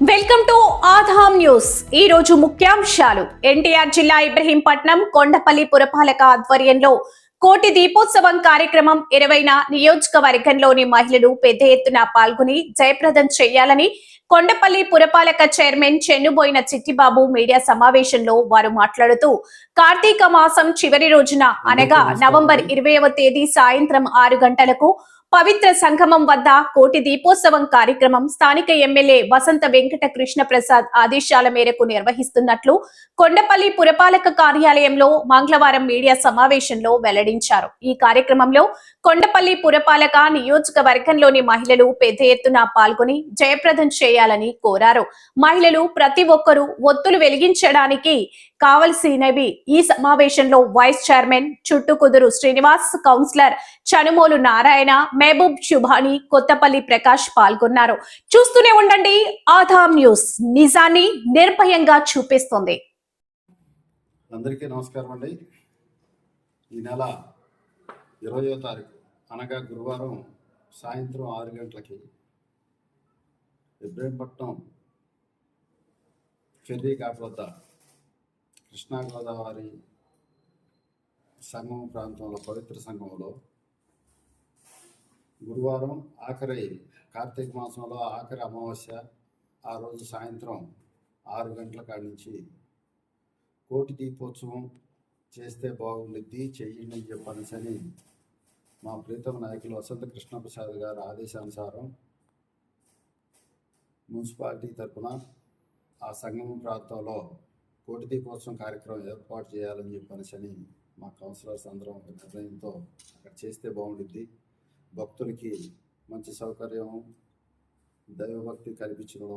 Welcome to Aadhan news. ఈ రోజు ముఖ్యాంశాలు. ఎన్టీఆర్ జిల్లా ఇబ్రహీంపట్నం కొండపల్లి పురపాలక ఆధ్వర్యంలో కోటి దీపోత్సవం కార్యక్రమం ఇరవైన నియోజకవర్గంలోని మహిళలు పెద్ద ఎత్తున పాల్గొని జయప్రదం చేయాలని కొండపల్లి పురపాలక చైర్మన్ చెన్నుబోయిన చిట్టిబాబు మీడియా సమావేశంలో వారు మాట్లాడుతూ కార్తీక మాసం చివరి రోజున అనగా నవంబర్ ఇరవైవ తేదీ సాయంత్రం ఆరు గంటలకు పవిత్ర సంగమం వద్ద కోటి దీపోత్సవం కార్యక్రమం స్థానిక ఎమ్మెల్యే వసంత వెంకట కృష్ణ ప్రసాద్ ఆదేశాల మేరకు నిర్వహిస్తున్నట్లు కొండపల్లి పురపాలక కార్యాలయంలో మంగళవారం మీడియా సమావేశంలో వెల్లడించారు. ఈ కార్యక్రమంలో కొండపల్లి పురపాలక నియోజకవర్గంలోని మహిళలు పెద్ద ఎత్తున పాల్గొని జయప్రదం చేయాలని కోరారు. మహిళలు ప్రతి ఒక్కరూ ఒత్తులు వెలిగించడానికి కావలసినవి. ఈ సమావేశంలో vice chairman Chuttukuduru Srinivas councillor Chanumolu Narayana Mahaboob Subhani Kothapalli Prakash పాల్గొన్నారు. చూస్తూనే ఉండండి ఆధామ్ న్యూస్. నిజాన్ని నిర్భయంగా చూపిస్తుంది. అందరికీ నమస్కారం అండి. ఈ నెల ఇరవయో తారీఖు అనగా గురువారం సాయంత్రం ఆరు గంటలకి ఇబ్రహీంపట్నం ఫెర్రీ ఘాట్ వద్ద కృష్ణా గోదావరి సంగమ ప్రాంతంలో పవిత్ర సంఘంలో గురువారం ఆఖరి కార్తీక మాసంలో ఆఖరి అమావాస్య ఆ రోజు సాయంత్రం ఆరు గంటల కాడి నుంచి కోటి దీపోత్సవం చేస్తే బాగుండిద్ది చెయ్యండి అని చెప్పనేసని మా ప్రీతమ నాయకులు వసంత కృష్ణప్రసాద్ గారి ఆదేశానుసారం మున్సిపాలిటీ తరఫున ఆ సంగమం ప్రాంతంలో కోటి దీపోత్సవం కార్యక్రమం ఏర్పాటు చేయాలని చెప్పనేసని మా కౌన్సిలర్స్ అందరం ఒక నిర్ణయంతో అక్కడ చేస్తే బాగుండిద్ది. భక్తులకి మంచి సౌకర్యం దైవభక్తి కల్పించడం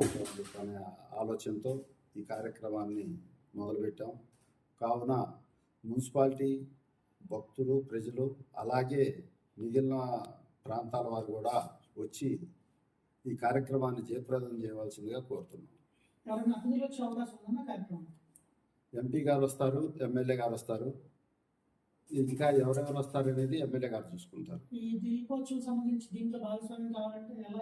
అనే ఆలోచనతో ఈ కార్యక్రమాన్ని మొదలుపెట్టాం. కావున మున్సిపాలిటీ భక్తులు ప్రజలు అలాగే మిగిలిన ప్రాంతాల వారు కూడా వచ్చి ఈ కార్యక్రమాన్ని జయప్రదం చేయవలసిందిగా కోరుతున్నాం. ఎంపీ గారు వస్తారు ఎమ్మెల్యే గారు వస్తారు. ఇంకా ఎవరెవరు వస్తారు అనేది ఎమ్మెల్యే గారు చూసుకుంటారు. ఈ దీపోత్సవం సంబంధించి దీంట్లో భాగస్వామ్యం కావాలంటే ఎలా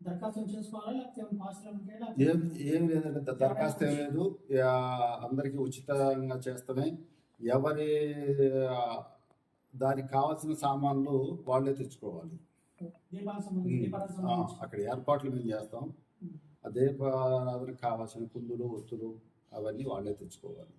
దరఖాస్తు చేసుకోవాలా? లేకపోతే ఏం ఏం లేదండి. దరఖాస్తు ఏం లేదు. అందరికీ ఉచితంగా చేస్తామే. ఎవరి దానికి కావాల్సిన సామాన్లు వాళ్ళే తెచ్చుకోవాలి. అక్కడ ఏర్పాట్లు మేము చేస్తాం. దీపారాధనకు కావాల్సిన కుందులు ఒత్తులు అవన్నీ వాళ్ళే తెచ్చుకోవాలి.